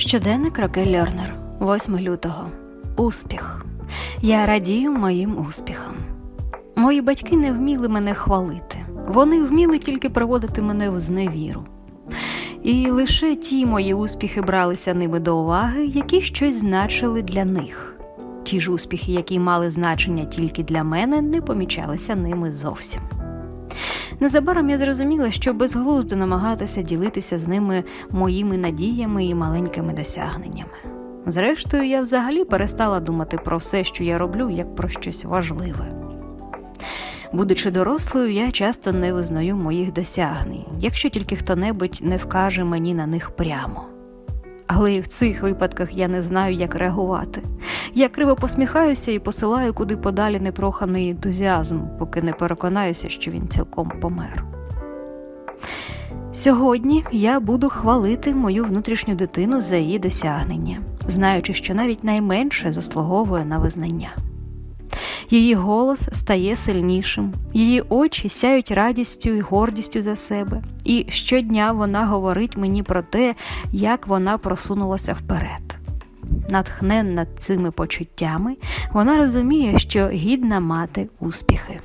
Щоденник Рокель Льорнер, 8 лютого. Успіх. Я радію моїм успіхам. Мої батьки не вміли мене хвалити. Вони вміли тільки приводити мене в зневіру. І лише ті мої успіхи бралися ними до уваги, які щось значили для них. Ті ж успіхи, які мали значення тільки для мене, не помічалися ними зовсім. Незабаром я зрозуміла, що безглуздо намагатися ділитися з ними моїми надіями і маленькими досягненнями. Зрештою, я взагалі перестала думати про все, що я роблю, як про щось важливе. Будучи дорослою, я часто не визнаю моїх досягнень, якщо тільки хто-небудь не вкаже мені на них прямо. Але і в цих випадках я не знаю, як реагувати. Я криво посміхаюся і посилаю куди подалі непроханий ентузіазм, поки не переконаюся, що він цілком помер. Сьогодні я буду хвалити мою внутрішню дитину за її досягнення, знаючи, що навіть найменше заслуговує на визнання. Її голос стає сильнішим, її очі сяють радістю і гордістю за себе, і щодня вона говорить мені про те, як вона просунулася вперед. Натхненна цими почуттями, вона розуміє, що гідна мати успіхи.